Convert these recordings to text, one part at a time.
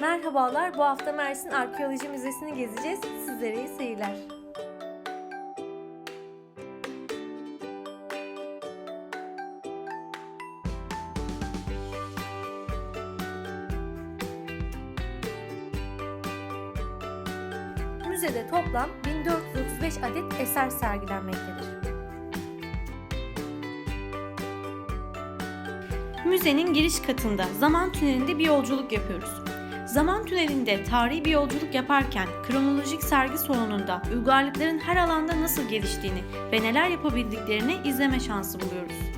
Merhabalar, bu hafta Mersin Arkeoloji Müzesi'ni gezeceğiz. Sizlere iyi seyirler. Müzede toplam 1435 adet eser sergilenmektedir. Müzenin giriş katında zaman tünelinde bir yolculuk yapıyoruz. Zaman tünelinde tarihi bir yolculuk yaparken kronolojik sergi salonunda uygarlıkların her alanda nasıl geliştiğini ve neler yapabildiklerini izleme şansı buluyoruz.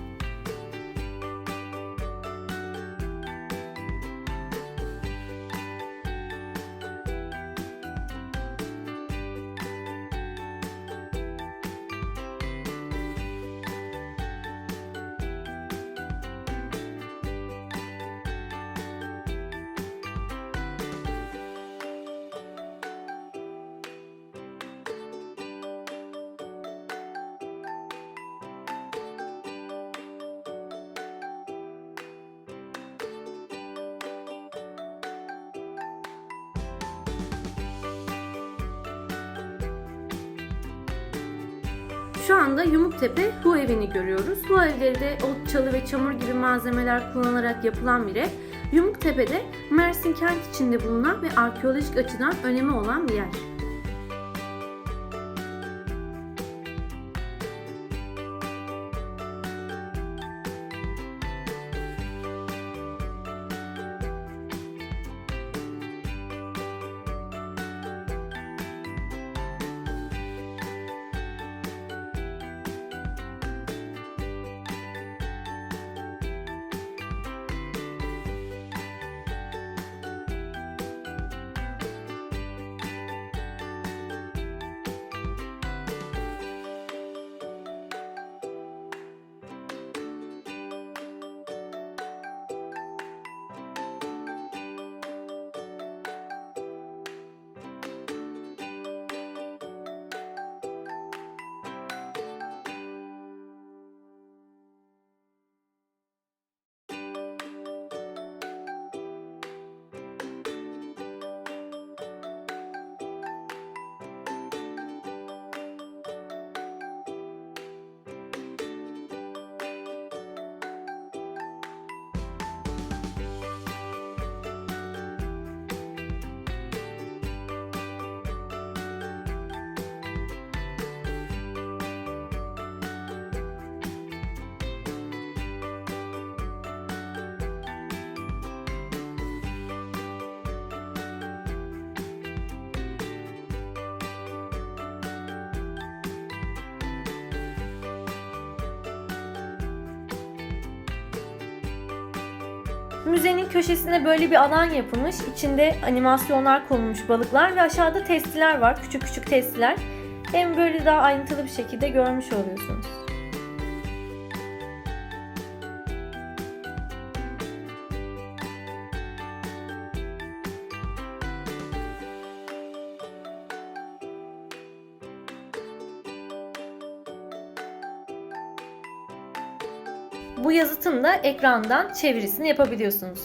Şu anda Yumuktepe Hu evini görüyoruz. Hu evleri de ot, çalı ve çamur gibi malzemeler kullanılarak yapılan bir ev. Yumuktepe'de Mersin kent içinde bulunan ve arkeolojik açıdan önemi olan bir yer. Müzenin köşesine böyle bir alan yapılmış. İçinde animasyonlar konulmuş balıklar ve aşağıda testiler var. Küçük küçük testiler. Hem böyle daha ayrıntılı bir şekilde görmüş oluyorsunuz. Bu yazıtın da ekrandan çevirisini yapabiliyorsunuz.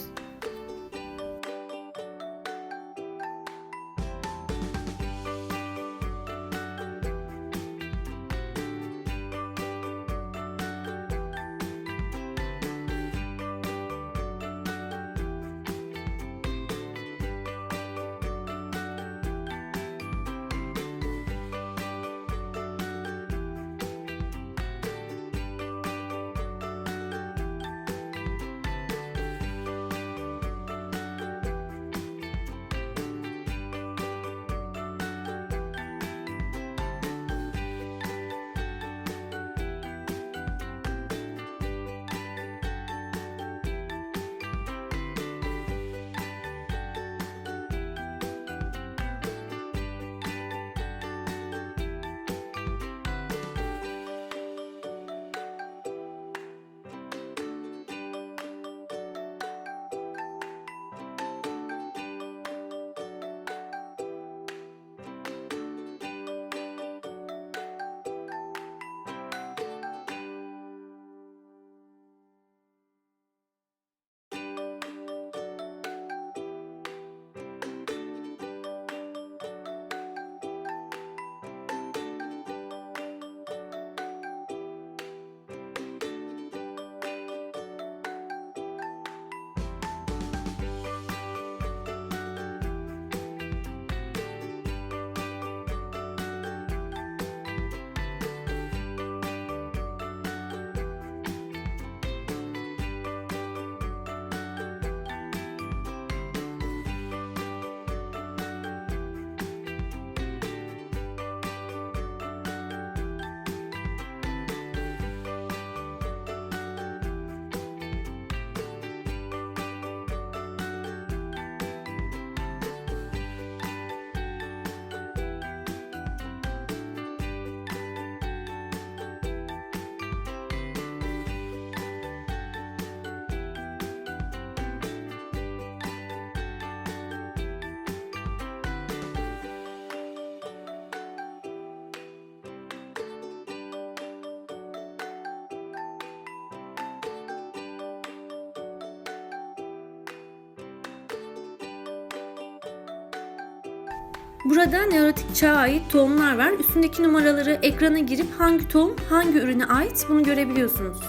Burada Neolitik çağa ait tohumlar var. Üstündeki numaraları ekrana girip hangi tohum hangi ürüne ait bunu görebiliyorsunuz.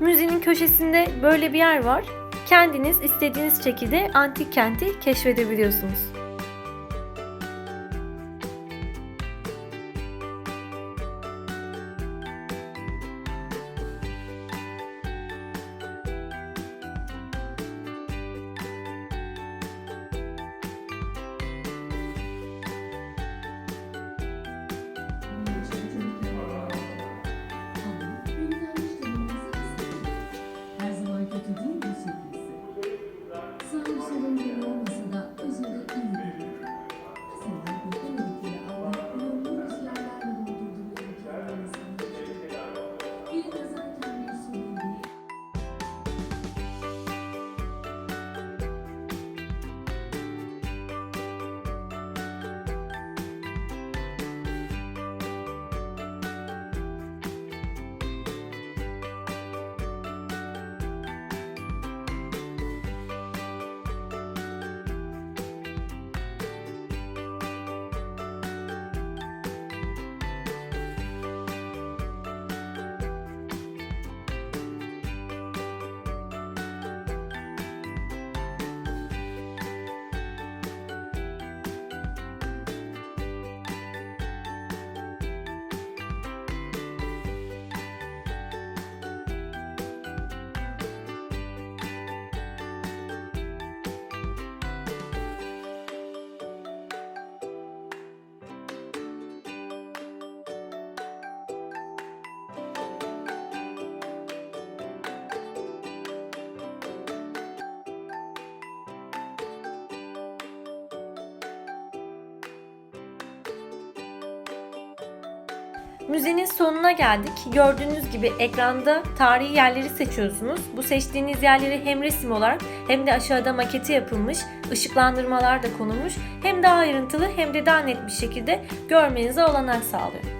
Müzenin köşesinde böyle bir yer var. Kendiniz istediğiniz şekilde antik kenti keşfedebiliyorsunuz. Müzenin sonuna geldik. Gördüğünüz gibi ekranda tarihi yerleri seçiyorsunuz. Bu seçtiğiniz yerleri hem resim olarak hem de aşağıda maketi yapılmış, ışıklandırmalar da konulmuş. Hem daha ayrıntılı hem de daha net bir şekilde görmenize olanak sağlıyor.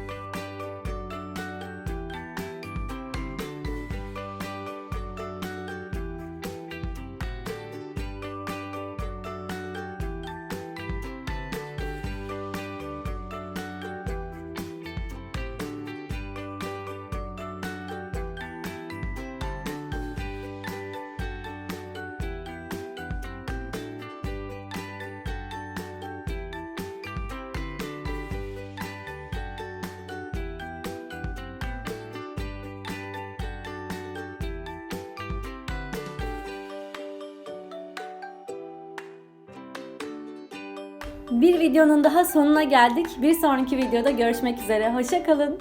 Bir videonun daha sonuna geldik. Bir sonraki videoda görüşmek üzere. Hoşçakalın.